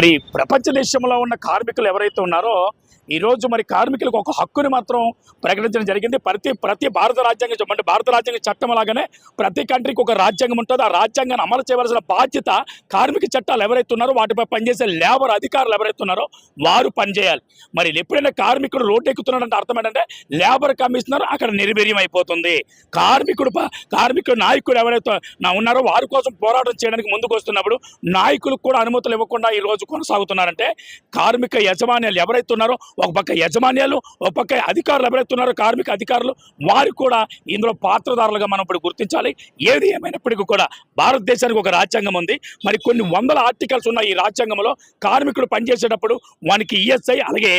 మరి ప్రపంచ దేశంలో ఉన్న కార్మికులు ఎవరైతే ఉన్నారో ఈ రోజు మరి కార్మికులకు ఒక హక్కుని మాత్రం ప్రకటించడం జరిగింది. ప్రతి ప్రతి భారత రాజ్యాంగం చట్టం అంటే భారత రాజ్యాంగ చట్టం లాగానే ప్రతి కంట్రీకి ఒక రాజ్యాంగం ఉంటుంది. ఆ రాజ్యాంగాన్ని అమలు చేయవలసిన బాధ్యత కార్మిక చట్టాలు ఎవరైతే ఉన్నారో వాటిపై పనిచేసే లేబర్ అధికారులు ఎవరైతే ఉన్నారో వారు పనిచేయాలి. మరి ఎప్పుడైనా కార్మికుడు రోడ్డు ఎక్కుతున్నాడంటే అర్థం ఏంటంటే లేబర్ కమిషనర్ అక్కడ నిర్వీర్యం అయిపోతుంది కార్మికుడు కార్మికుడు నాయకుడు ఎవరైతే నా ఉన్నారో వారి కోసం పోరాటం చేయడానికి ముందుకు వస్తున్నప్పుడు నాయకులకు కూడా అనుమతులు ఇవ్వకుండా ఈ రోజు కొనసాగుతున్నారంటే కార్మిక యజమాన్యాలు ఎవరైతే ఉన్నారో ఒక పక్క యజమాన్యాలు ఒక పక్క అధికారులు ఎవరైతున్నారో కార్మిక అధికారులు వారు కూడా ఇందులో పాత్రదారులుగా మనం ఇప్పుడు గుర్తించాలి. ఏది ఏమైనప్పటికీ కూడా భారతదేశానికి ఒక రాజ్యాంగం ఉంది. మరి కొన్ని వందల ఆర్టికల్స్ ఉన్న ఈ రాజ్యాంగంలో కార్మికుడు పనిచేసేటప్పుడు వానికి ఈఎస్ఐ అలాగే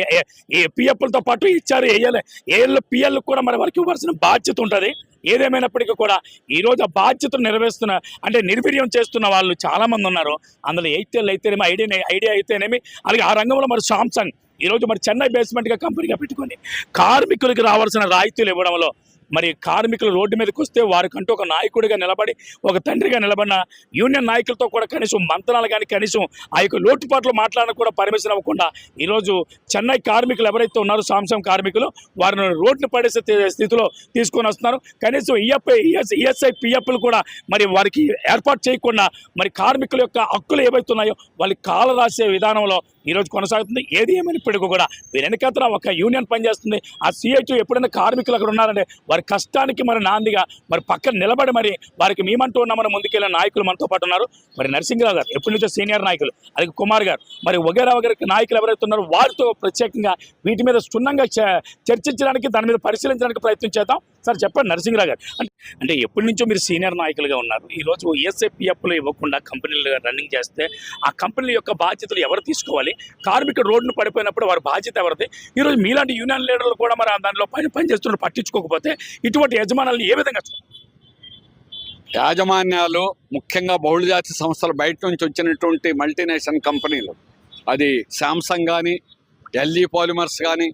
పిఎఫ్లతో పాటు ఇచ్చారు ఏఎల్ ఏఎల్ పిఎల్ కూడా మరి వారికి ఇవ్వాల్సిన బాధ్యత ఉంటుంది. ఏదేమైనప్పటికీ కూడా ఈ రోజు ఆ బాధ్యతను నెరవేరుస్తున్న అంటే నిర్వీర్యం చేస్తున్న వాళ్ళు చాలా మంది ఉన్నారు. అందులో ఎయిర్టెల్ అయితేనేమి ఐడియా ఐడియా అయితేనేమి అలాగే ఆ రంగంలో మరి సామ్సంగ్ ఈరోజు మరి చెన్నై బేస్మెంట్గా కంపెనీగా పెట్టుకొని కార్మికులకు రావాల్సిన రాయితీలు ఇవ్వడంలో మరి కార్మికులు రోడ్డు మీదకి వస్తే వారికంటూ ఒక నాయకుడిగా నిలబడి ఒక తండ్రిగా నిలబడిన యూనియన్ నాయకులతో కూడా కనీసం మంత్రాలు కానీ కనీసం ఆ యొక్క లోటుపాట్లు మాట్లాడడానికి కూడా పర్మిషన్ అవ్వకుండా ఈరోజు చెన్నై కార్మికులు ఎవరైతే ఉన్నారో సాంసంగ్ కార్మికులు వారిని రోడ్డును పడేసే స్థితిలో తీసుకొని వస్తున్నారు. కనీసం ఈఎఫ్ఐ ఈఎస్ఐ పిఎఫ్లు కూడా మరి వారికి ఏర్పాటు చేయకుండా మరి కార్మికుల యొక్క హక్కులు ఏవైతున్నాయో వాళ్ళు వాళ్ళకి కాల రాసే విధానంలో ఈరోజు కొనసాగుతుంది. ఏది ఏమైనప్పటికీ కూడా వీరి ఒక యూనియన్ పనిచేస్తుంది. ఆ సిఐటి ఎప్పుడైనా కార్మికులు అక్కడ ఉన్నారంటే వారి కష్టానికి మరి నాందిగా మరి పక్కన నిలబడి మరి వారికి మేమంటూ ఉన్నామని ముందుకెళ్ళిన నాయకులు మనతో పాటు ఉన్నారు. మరి నరసింహరావు గారు ఎప్పటి నుంచో సీనియర్ నాయకులు. అలాగే కుమార్ గారు. మరి వగేరా వగేరా నాయకులు ఎవరైతే ఉన్నారో వారితో ప్రత్యేకంగా వీటి మీద క్షుణ్ణంగా చ- చర్చించడానికి దాని మీద పరిశీలించడానికి ప్రయత్నం చేద్దాం. సార్ చెప్పండి నరసింహరావు గారు. అంటే ఎప్పటి నుంచో మీరు సీనియర్ నాయకులుగా ఉన్నారు. ఈ రోజు ఇవ్వకుండా కంపెనీలు రన్నింగ్ చేస్తే ఆ కంపెనీల యొక్క బాధ్యతలు ఎవరు తీసుకోవాలి? కార్మికుడు రోడ్డును పడిపోయినప్పుడు వారి బాధ్యత ఎవరిది? ఈ రోజు మీలాంటి యూనియన్ లీడర్లు కూడా మరి దానిలో పని పనిచేస్తున్న పట్టించుకోకపోతే ఇటువంటి యజమానులను ఏ విధంగా యాజమాన్యాలు ముఖ్యంగా బహుళజాతి సంస్థలు బయట నుంచి వచ్చినటువంటి మల్టీనేషనల్ కంపెనీలు. అది శాంసంగ్ కానీ ఎల్ఈ పాలిమర్స్ కానీ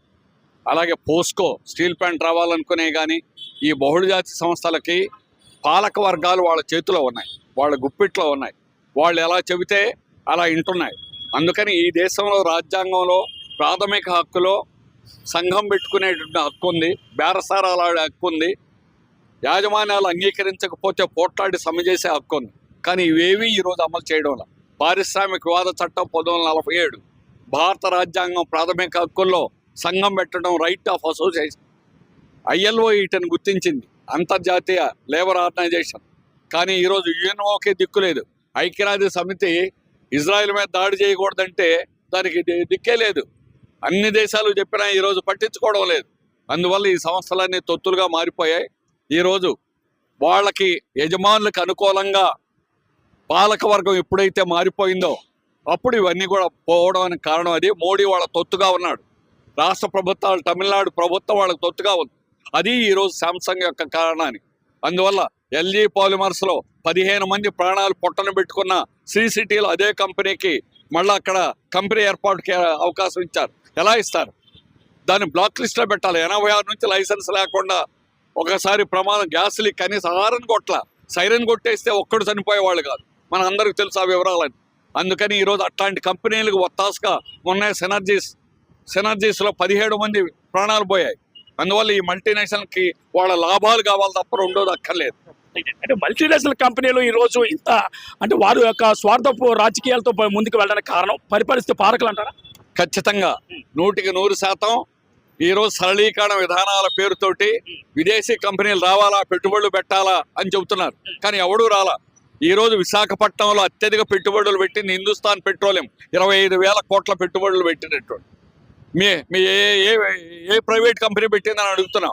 అలాగే పోస్కో స్టీల్ ప్లాంట్ రావాలనుకునే కానీ ఈ బహుళజాతి సంస్థలకి పాలక వర్గాలు వాళ్ళ చేతిలో ఉన్నాయి. వాళ్ళ గుప్పిట్లో ఉన్నాయి. వాళ్ళు ఎలా చెబితే అలా వింటున్నాయి. అందుకని ఈ దేశంలో రాజ్యాంగంలో ప్రాథమిక హక్కులో సంఘం పెట్టుకునేటువంటి హక్కు ఉంది. బేరసారాలాడే హక్కు ఉంది. యాజమాన్యాలు అంగీకరించకపోతే పోట్లాడి సమ్మె చేసే హక్కు ఉంది. కానీ ఇవేవి ఈరోజు అమలు చేయడం పారిశ్రామిక వివాద చట్టం పంతొమ్మిది నలభై ఏడు భారత రాజ్యాంగం ప్రాథమిక హక్కుల్లో సంఘం పెట్టడం రైట్ ఆఫ్ అసోసియేషన్ ఐఎల్ఓ వీటిని గుర్తించింది అంతర్జాతీయ లేబర్ ఆర్గనైజేషన్. కానీ ఈరోజు యుఎన్ఓకే దిక్కు లేదు. ఐక్యరాజ్య సమితి ఇజ్రాయెల్ మీద దాడి చేయకూడదంటే దానికి దిక్కే లేదు. అన్ని దేశాలు చెప్పినా ఈరోజు పట్టించుకోవడం లేదు. అందువల్ల ఈ సంస్థలన్నీ తొత్తులుగా మారిపోయాయి. ఈరోజు వాళ్ళకి యజమానులకు అనుకూలంగా పాలకవర్గం ఎప్పుడైతే మారిపోయిందో అప్పుడు ఇవన్నీ కూడా పోవడానికి కారణం అది. మోడీ వాళ్ళ తొత్తుగా ఉన్నాడు. రాష్ట్ర ప్రభుత్వాలు తమిళనాడు ప్రభుత్వం వాళ్ళకి తొత్తుగా ఉంది. అది ఈరోజు శాంసంగ్ యొక్క కారణాన్ని. అందువల్ల ఎల్జీ పాలిమర్స్లో పదిహేను మంది ప్రాణాలు పొట్టను పెట్టుకున్న శ్రీ సిటీలో అదే కంపెనీకి మళ్ళీ అక్కడ కంపెనీ ఏర్పాటుకి అవకాశం ఇచ్చారు. ఎలా ఇస్తారు? దాన్ని బ్లాక్ లిస్ట్లో పెట్టాలి. ఎనభై ఆరు నుంచి లైసెన్స్ లేకుండా ఒకసారి ప్రమాదం గ్యాస్ లీక్ కనీసం హారన్ కొట్ల. సైరన్ కొట్టేస్తే ఒక్కడు చనిపోయేవాళ్ళు కాదు. మన అందరికి తెలుసు ఆ వివరాలని. అందుకని ఈరోజు అట్లాంటి కంపెనీలకు ఒత్తాసుగా మొన్న సెనర్జీస్ సెనర్జీస్లో పదిహేడు మంది ప్రాణాలు పోయాయి. అందువల్ల ఈ మల్టీనేషనల్కి వాళ్ళ లాభాలు కావాలి తప్ప రెండోది అక్కర్లేదు. అంటే మల్టీనేషనల్ కంపెనీలు ఈ రోజు ఇంత అంటే వారి యొక్క స్వార్థపు రాజకీయాలతో ముందుకు వెళ్ళడానికి కారణం పరిపరిస్థితి పాలకులు అంటారా? ఖచ్చితంగా. నూటికి నూరు శాతం ఈరోజు సరళీకరణ విధానాల పేరుతోటి విదేశీ కంపెనీలు రావాలా పెట్టుబడులు పెట్టాలా అని చెబుతున్నారు. కానీ ఎవడూ రాలా. ఈరోజు విశాఖపట్నంలో అత్యధిక పెట్టుబడులు పెట్టింది హిందుస్థాన్ పెట్రోలియం. ఇరవై ఐదు వేల కోట్ల పెట్టుబడులు పెట్టినట్టు మీ మీ ఏ ఏ ప్రైవేట్ కంపెనీ పెట్టిందని అడుగుతున్నాం.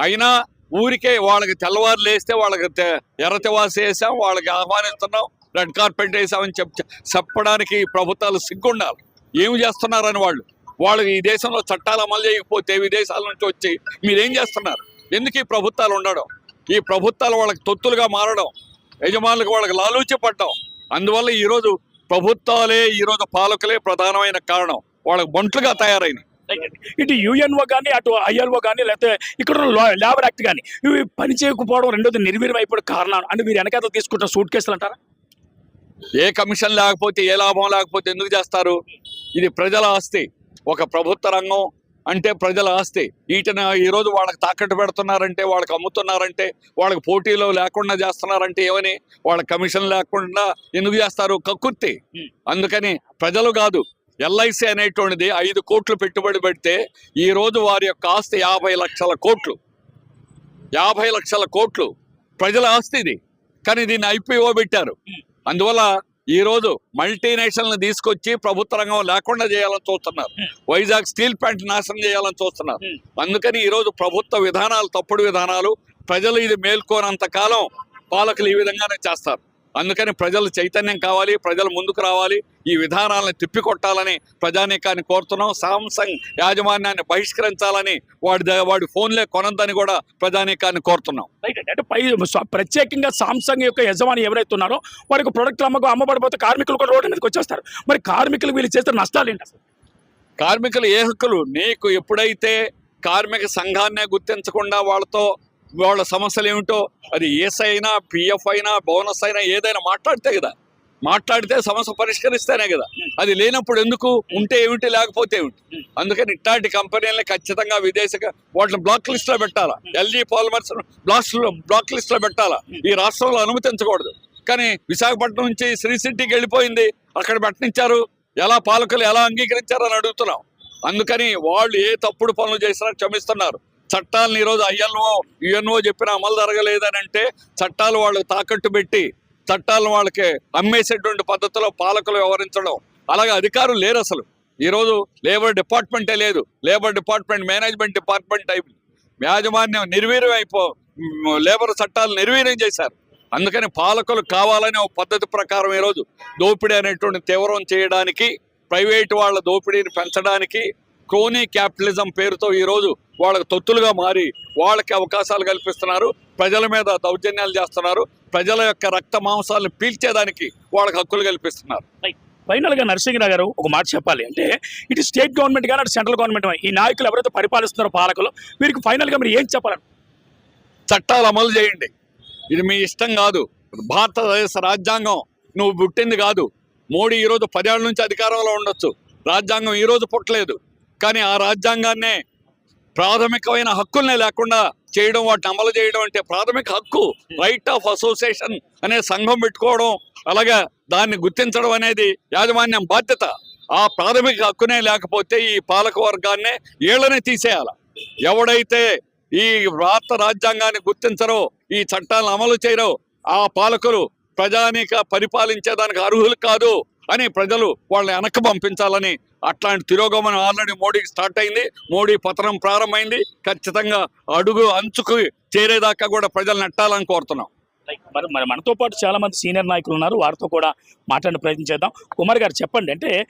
అయినా ఊరికే వాళ్ళకి తెల్లవారు లేస్తే వాళ్ళకి తె- ఎర్ర తివాసి వేసాం వాళ్ళకి ఆహ్వానిస్తున్నాం రెడ్ కార్పెట్ వేసామని చెప్ చెప్పడానికి ప్రభుత్వాలు సిగ్గుండాలి. ఏమి చేస్తున్నారని వాళ్ళు? వాళ్ళు ఈ దేశంలో చట్టాలు అమలు చేయకపోతే విదేశాల నుంచి వచ్చి మీరేం చేస్తున్నారు? ఎందుకు ఈ ప్రభుత్వాలు ఉండడం? ఈ ప్రభుత్వాలు వాళ్ళకి తొత్తులుగా మారడం యజమానులకు వాళ్ళకి లాలూచి పడ్డం అందువల్ల ఈరోజు ప్రభుత్వాలే ఈరోజు పాలకులే ప్రధానమైన కారణం. వాళ్ళకి బంట్లుగా తయారైంది ఇటు యుఎన్ఓ కానీ అటు ఐఎల్ఓ కానీ లేకపోతే ఇక్కడ లేబర్ యాక్ట్ కానీ ఇవి పని చేయకపోవడం రెండోది నిర్వీర్యం అయిపోవడం కారణాలు. అంటే మీరు వెనకాల తీసుకుంటున్న సూట్ కేసులు అంటారా? ఏ కమిషన్ లేకపోతే ఏ లాభం లేకపోతే ఎందుకు చేస్తారు? ఇది ప్రజల ఆస్తి. ఒక ప్రభుత్వ రంగం అంటే ప్రజల ఆస్తి. వీటిని ఈరోజు వాళ్ళకి తాకట్టు పెడుతున్నారంటే వాళ్ళకి అమ్ముతున్నారంటే వాళ్ళకి పోటీలో లేకుండా చేస్తున్నారంటే ఏమని? వాళ్ళ కమిషన్ లేకుండా ఎందుకు చేస్తారు? కక్కుర్తి. అందుకని ప్రజలు కాదు ఎల్ఐసి అనేటువంటిది ఐదు కోట్లు పెట్టుబడి పెడితే ఈరోజు వారి యొక్క ఆస్తి యాభై లక్షల కోట్లు. యాభై లక్షల కోట్లు. ప్రజల ఆస్తి ఇది. కానీ దీన్ని ఐపీఓ పెట్టారు. అందువల్ల ఈరోజు మల్టీనేషనల్ని తీసుకొచ్చి ప్రభుత్వ రంగం లేకుండా చేయాలని చూస్తున్నారు. వైజాగ్ స్టీల్ ప్లాంట్ నాశనం చేయాలని చూస్తున్నారు. అందుకని ఈరోజు ప్రభుత్వ విధానాలు తప్పుడు విధానాలు. ప్రజలు ఇది మేల్కోనంత కాలం పాలకులు ఈ విధంగానే చేస్తారు. అందుకని ప్రజలు చైతన్యం కావాలి ప్రజలు ముందుకు రావాలి ఈ విధానాలను తిప్పికొట్టాలని ప్రజానీకాన్ని కోరుతున్నాం. సామ్సంగ్ యాజమాన్యాన్ని బహిష్కరించాలని వాడి వాడి ఫోన్లే కొనొద్దని కూడా ప్రజానీకాన్ని కోరుతున్నాం. రైట్. అంటే పై ప్రత్యేకంగా సామ్సంగ్ యొక్క యజమాని ఎవరైతే ఉన్నారో వారికి ప్రొడక్ట్లు అమ్మకం అమ్మబడిపోతే కార్మికులు కూడా రోడ్డు మీదకి వచ్చేస్తారు. మరి కార్మికులు వీళ్ళు చేస్తే నష్టాలు ఏంటి అసలు? కార్మికులు ఏ హక్కులు? నీకు ఎప్పుడైతే కార్మిక సంఘాన్నే గుర్తించకుండా వాళ్ళతో వాళ్ళ సమస్యలు ఏమిటో అది ఏసై అయినా పిఎఫ్ అయినా బోనస్ అయినా ఏదైనా మాట్లాడితే కదా. మాట్లాడితే సమస్య పరిష్కరిస్తేనే కదా. అది లేనప్పుడు ఎందుకు? ఉంటే ఏమిటి లేకపోతే ఏమిటి? అందుకని ఇట్లాంటి కంపెనీలని ఖచ్చితంగా విదేశీ వాటిని బ్లాక్ లిస్ట్లో పెట్టాలా? ఎల్జీ పాలిమర్స్ బ్లాక్ బ్లాక్ లిస్ట్లో పెట్టాలా? ఈ రాష్ట్రంలో అనుమతించకూడదు. కానీ విశాఖపట్నం నుంచి శ్రీ సిటీకి వెళ్ళిపోయింది. అక్కడ పెట్టనిచ్చారు ఎలా పాలకులు ఎలా అంగీకరించారు అని అడుగుతున్నాం. అందుకని వాళ్ళు ఏ తప్పుడు పనులు చేసినా క్షమిస్తున్నారు. చట్టాలను ఈరోజు ఐఎల్ఓ యుఎన్ఓ చెప్పిన అమలు జరగలేదని అంటే చట్టాలు వాళ్ళు తాకట్టు పెట్టి చట్టాలను వాళ్ళకి అమ్మేసేటువంటి పద్ధతిలో పాలకులు వ్యవహరించడం. అలాగే అధికారులు లేరు అసలు. ఈరోజు లేబర్ డిపార్ట్మెంటే లేదు. లేబర్ డిపార్ట్మెంట్ మేనేజ్మెంట్ డిపార్ట్మెంట్ అయి యాజమాన్యం నిర్వీర్యం అయిపో లేబర్ చట్టాలు నిర్వీర్యం చేశారు. అందుకని పాలకులు కావాలని ఒక పద్ధతి ప్రకారం ఈరోజు దోపిడీ అనేటువంటి తీవ్రం చేయడానికి ప్రైవేట్ వాళ్ళ దోపిడీని పెంచడానికి క్రోనీ క్యాపిటలిజం పేరుతో ఈరోజు వాళ్ళకి తొత్తులుగా మారి వాళ్ళకి అవకాశాలు కల్పిస్తున్నారు. ప్రజల మీద దౌర్జన్యాలు చేస్తున్నారు. ప్రజల యొక్క రక్త మాంసాలను పీల్చేదానికి వాళ్ళకి హక్కులు కల్పిస్తున్నారు. ఫైనల్గా నరసింహరావు గారు ఒక మాట చెప్పాలి అంటే ఇటు స్టేట్ గవర్నమెంట్ కానీ అటు సెంట్రల్ గవర్నమెంట్ ఈ నాయకులు ఎవరైతే పరిపాలిస్తున్నారో పాలకులు వీరికి ఫైనల్గా మీరు ఏం చెప్పాలి చట్టాలు అమలు చేయండి. ఇది మీ ఇష్టం కాదు. భారతదేశ రాజ్యాంగం నువ్వు పుట్టింది కాదు. మోడీ ఈరోజు పదేళ్ళ నుంచి అధికారంలో ఉండొచ్చు. రాజ్యాంగం ఈరోజు పుట్టలేదు. కానీ ఆ రాజ్యాంగాన్నే ప్రాథమికమైన హక్కుల్ని లేకుండా చేయడం వాటిని అమలు చేయడం అంటే ప్రాథమిక హక్కు రైట్ ఆఫ్ అసోసియేషన్ అనే సంఘం పెట్టుకోవడం అలాగే దాన్ని గుర్తించడం అనేది యాజమాన్యం బాధ్యత. ఆ ప్రాథమిక హక్కునే లేకపోతే ఈ పాలక వర్గాన్నే ఏళ్ళనే తీసేయాల. ఎవడైతే ఈ భారత రాజ్యాంగాన్ని గుర్తించరో ఈ చట్టాలను అమలు చేయరో ఆ పాలకులు ప్రజానీక పరిపాలించేదానికి అర్హులు కాదు అని ప్రజలు వాళ్ళని వెనక్కి పంపించాలని అట్లాంటి తిరోగమనం ఆల్రెడీ మోడీకి స్టార్ట్ అయింది. మోడీ పతనం ప్రారంభమైంది. ఖచ్చితంగా అడుగు అంచుకు చేరేదాకా కూడా ప్రజలు నెట్టాలని కోరుతున్నాం. మరి మరి మనతో పాటు చాలా మంది సీనియర్ నాయకులు ఉన్నారు. వారితో కూడా మాట్లాడే ప్రయత్నం చేద్దాం. కుమార్ గారు చెప్పండి అంటే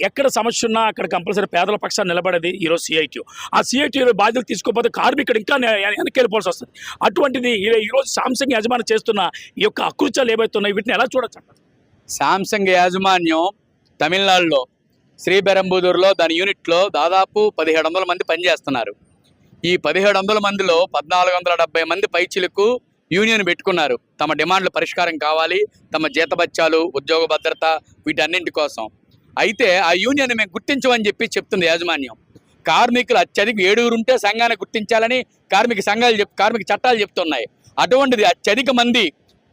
ఎక్కడ సమస్య ఉన్నా అక్కడ కంపల్సరీ పేదల పక్షాన్ని నిలబడేది ఈరోజు సిఐటి ఆ సిఐటి బాధ్యతలు తీసుకోకపోతే కార్మికుడు ఇంకా వె- వెనక్కి వెళ్ళిపోవాల్సి వస్తుంది. అటువంటిది ఈ- ఈరోజు సామ్సంగ్ యజమాని చేస్తున్న ఈ యొక్క అకృత్యాలు ఏవైతే ఉన్నాయో వీటిని ఎలా చూడొచ్చు? శాంసంగ్ యాజమాన్యం తమిళనాడులో శ్రీబెరంబుదూరులో దాని యూనిట్లో దాదాపు పదిహేడు వందల మంది పనిచేస్తున్నారు. ఈ పదిహేడు వందల మందిలో పద్నాలుగు వందల డెబ్బై మంది పైచిలకు యూనియన్ పెట్టుకున్నారు. తమ డిమాండ్లు పరిష్కారం కావాలి తమ జీతబత్యాలు ఉద్యోగ భద్రత వీటన్నింటి కోసం. అయితే ఆ యూనియన్ మేము గుర్తించమని చెప్పి చెప్తుంది యాజమాన్యం. కార్మికులు అత్యధిక ఏడుగురు ఉంటే సంఘాన్ని గుర్తించాలని కార్మిక సంఘాలు చెప్ కార్మిక చట్టాలు చెప్తున్నాయి. అటువంటిది అత్యధిక మంది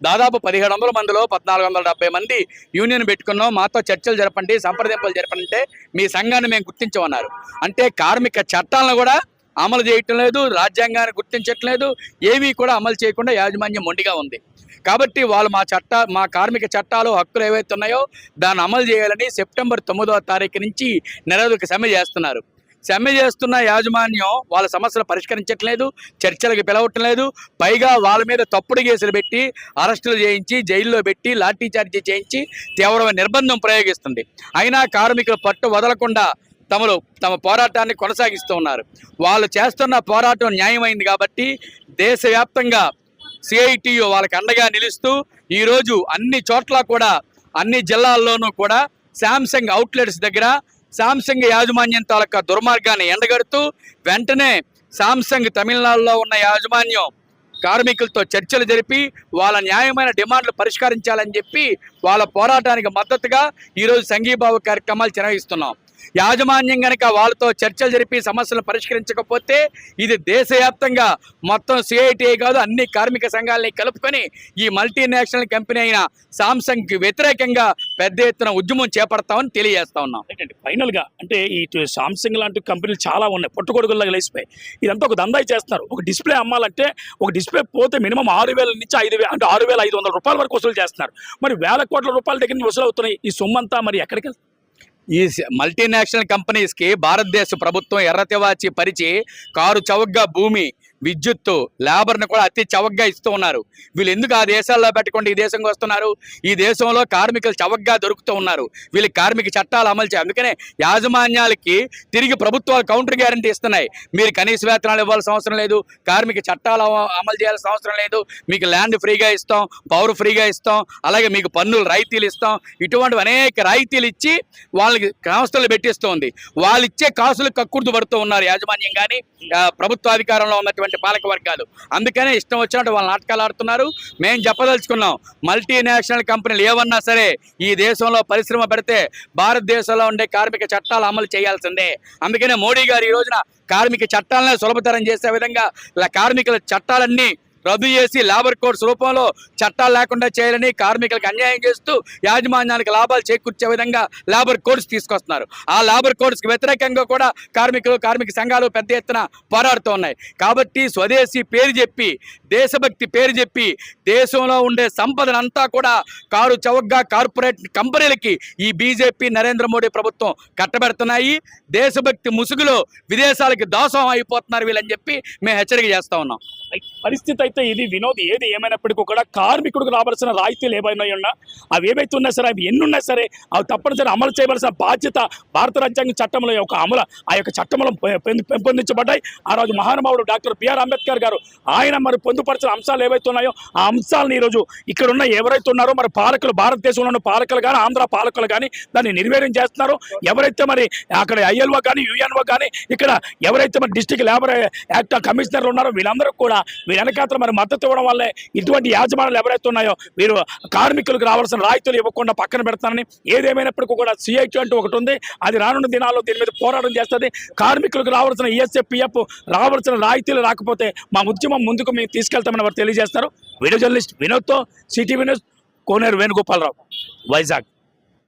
దాదాపు పదిహేడు వందల మందిలో పద్నాలుగు వందల డెబ్బై మంది యూనియన్ పెట్టుకున్నాం. మాతో చర్చలు జరపండి సంప్రదింపులు జరపండి అంటే మీ సంఘాన్ని మేము గుర్తించమన్నారు. అంటే కార్మిక చట్టాలను కూడా అమలు చేయటం లేదు రాజ్యాంగాన్ని గుర్తించట్లేదు ఏవీ కూడా అమలు చేయకుండా యాజమాన్యం మొండిగా ఉంది. కాబట్టి వాళ్ళు మా చట్ట మా కార్మిక చట్టాలు హక్కులు ఏవైతే ఉన్నాయో దాన్ని అమలు చేయాలని సెప్టెంబర్ తొమ్మిదవ తారీఖు నుంచి నిరోధక సమ్మె చేస్తున్నారు. సమ్మె చేస్తున్న యాజమాన్యం వాళ్ళ సమస్యలు పరిష్కరించట్లేదు చర్చలకు పిలవటం లేదు పైగా వాళ్ళ మీద తప్పుడు కేసులు పెట్టి అరెస్టులు చేయించి జైల్లో పెట్టి లాఠీచార్జీ చేయించి తీవ్రమైన నిర్బంధం ప్రయోగిస్తుంది. అయినా కార్మికులు పట్టు వదలకుండా తమలు తమ పోరాటాన్ని కొనసాగిస్తూ ఉన్నారు. వాళ్ళు చేస్తున్న పోరాటం న్యాయమైంది కాబట్టి దేశవ్యాప్తంగా సిఐటియు వాళ్ళకి అండగా నిలుస్తూ ఈరోజు అన్ని చోట్ల కూడా అన్ని జిల్లాల్లోనూ కూడా శాంసంగ్ అవుట్లెట్స్ దగ్గర శాంసంగ్ యాజమాన్యం తాలూకా దుర్మార్గాన్ని ఎండగడుతూ వెంటనే శాంసంగ్ తమిళనాడులో ఉన్న యాజమాన్యం కార్మికులతో చర్చలు జరిపి వాళ్ళ న్యాయమైన డిమాండ్లు పరిష్కరించాలని చెప్పి వాళ్ళ పోరాటానికి మద్దతుగా ఈరోజు సంఘీభావ కార్యక్రమాలు నిర్వహిస్తున్నాం. యాజమాన్యం గనక వాళ్ళతో చర్చలు జరిపి సమస్యలను పరిష్కరించకపోతే ఇది దేశవ్యాప్తంగా మొత్తం సిఐటిఐ కాదు అన్ని కార్మిక సంఘాలని కలుపుకొని ఈ మల్టీనేషనల్ కంపెనీ అయిన సామ్సంగ్కి వ్యతిరేకంగా పెద్ద ఎత్తున ఉద్యమం చేపడతామని తెలియజేస్తా ఉన్నాం. ఫైనల్గా ఫైనల్గా అంటే ఈ సామ్సంగ్ లాంటి కంపెనీలు చాలా ఉన్నాయి. పుట్టగొడుగుల్లాగా లేసిపోయి ఇదంతా ఒక దందాయి చేస్తున్నారు. ఒక డిస్ప్లే అమ్మాలంటే ఒక డిస్ప్లే పోతే మినిమం ఆరు వేల నుంచి ఐదు వేల అంటే ఆరు వేల ఐదు వందల రూపాయల వరకు వసూలు చేస్తున్నారు. మరి వేల కోట్ల రూపాయల దగ్గర నుంచి వసూలు అవుతున్నాయి ఈ సొమ్మంతా మరి ఎక్కడికి ఈ మల్టీనేషనల్ కంపెనీస్కి భారతదేశ ప్రభుత్వం ఎర్రతివాచి పరిచి కారు చౌకగా భూమి విద్యుత్తు లేబర్ని కూడా అతి చవకగా ఇస్తూ ఉన్నారు. వీళ్ళు ఎందుకు ఆ దేశాల్లో పెట్టకుండా ఈ దేశంకి వస్తున్నారు? ఈ దేశంలో కార్మికులు చవకగా దొరుకుతూ ఉన్నారు. వీళ్ళు కార్మిక చట్టాలు అమలు చేయాలి అందుకనే యాజమాన్యాలకి తిరిగి ప్రభుత్వాలు కౌంటర్ గ్యారంటీ ఇస్తున్నాయి. మీరు కనీస వేతనాలు ఇవ్వాల్సిన అవసరం లేదు. కార్మిక చట్టాలు అమలు చేయాల్సిన అవసరం లేదు. మీకు ల్యాండ్ ఫ్రీగా ఇస్తాం పవర్ ఫ్రీగా ఇస్తాం అలాగే మీకు పన్నులు రాయితీలు ఇస్తాం. ఇటువంటి అనేక రాయితీలు ఇచ్చి వాళ్ళకి సంస్థలు పెట్టిస్తోంది. వాళ్ళు ఇచ్చే కాసులు కక్కుర్దు పడుతూ ఉన్నారు యాజమాన్యం కానీ ప్రభుత్వ అధికారంలో ఉన్నటువంటి పాలక వర్గాలు. అందుకనే ఇష్టం వచ్చినట్టు వాళ్ళు నాటకాలు ఆడుతున్నారు. మేము చెప్పదలుచుకున్నాం. మల్టీనేషనల్ కంపెనీలు ఏమన్నా సరే ఈ దేశంలో పరిశ్రమ పెడితే భారతదేశంలో ఉండే కార్మిక చట్టాలు అమలు చేయాల్సిందే. అందుకనే మోడీ గారు ఈ రోజున కార్మిక చట్టాలనే సులభతరం చేసే విధంగా ఇలా కార్మికుల చట్టాలన్నీ రద్దు చేసి లేబర్ కోడ్స్ రూపంలో చట్టాలు లేకుండా చేయాలని కార్మికులకు అన్యాయం చేస్తూ యాజమాన్యానికి లాభాలు చేకూర్చే విధంగా లేబర్ కోడ్స్ తీసుకొస్తున్నారు. ఆ లేబర్ కోడ్స్కి వ్యతిరేకంగా కూడా కార్మికులు కార్మిక సంఘాలు పెద్ద ఎత్తున పోరాడుతూ ఉన్నాయి కాబట్టి స్వదేశీ పేరు చెప్పి దేశభక్తి పేరు చెప్పి దేశంలో ఉండే సంపదనంతా కూడా కారు చౌకగా కార్పొరేట్ కంపెనీలకి ఈ బీజేపీ నరేంద్ర మోడీ ప్రభుత్వం కట్టబెడుతున్నాయి. దేశభక్తి ముసుగులో విదేశాలకి దోషం అయిపోతున్నారు వీళ్ళని చెప్పి మేము హెచ్చరిక చేస్తా ఉన్నాం. పరిస్థితి అయితే ఇది వినోద్ ఏది ఏమైనప్పటికీ కూడా కార్మికుడికి రావాల్సిన రాయితీలు ఏమైనా ఉన్నా అవి ఏవైతే ఉన్నా సరే అవి ఎన్ని ఉన్నా సరే అవి తప్పనిసరి అమలు చేయవలసిన బాధ్యత భారత రాజ్యాంగ చట్టంలో యొక్క అమలు ఆ యొక్క చట్టంలో పెంపొందించబడ్డాయి. ఆ రోజు మహానుభావుడు డాక్టర్ బిఆర్ అంబేద్కర్ గారు ఆయన మరి పొందుపరిచిన అంశాలు ఏవైతే ఉన్నాయో ఆ అంశాలను ఈరోజు ఇక్కడ ఉన్న ఎవరైతే ఉన్నారో మరి పాలకులు భారతదేశంలో ఉన్న పాలకులు కానీ ఆంధ్ర పాలకులు కానీ దాన్ని నిర్వీర్యం చేస్తున్నారు. ఎవరైతే మరి అక్కడ ఐఎల్ఓ కానీ యుఎన్ఓ కానీ ఇక్కడ ఎవరైతే మరి డిస్టిక్ లేబర్ యాక్ట్ కమిషనర్లు ఉన్నారో వీళ్ళందరూ కూడా వీళ్ళ వెనకాత్ర మరి మద్దతు ఇవ్వడం వల్లే ఇటువంటి యాజమాన్యాలు ఎవరైతే ఉన్నాయో వీరు కార్మికులకు రావాల్సిన రాయితీలు ఇవ్వకుండా పక్కన పెడతానని ఏదేమైనప్పటికీ కూడా సిఐటి అంటూ ఒకటి ఉంది. అది రానున్న దినాల్లో దీని మీద పోరాటం చేస్తుంది. కార్మికులకు రావాల్సిన ఈఎస్ఎఫ్ పిఎఫ్ రావాల్సిన రాయితీలు రాకపోతే మా ఉద్యమం ముందుకు మేము తీసుకెళ్తామని వారు తెలియజేస్తారు. వీడియో జర్నలిస్ట్ వినోద్తో సిటీ వినోద్ కోనేరు వేణుగోపాలరావు వైజాగ్.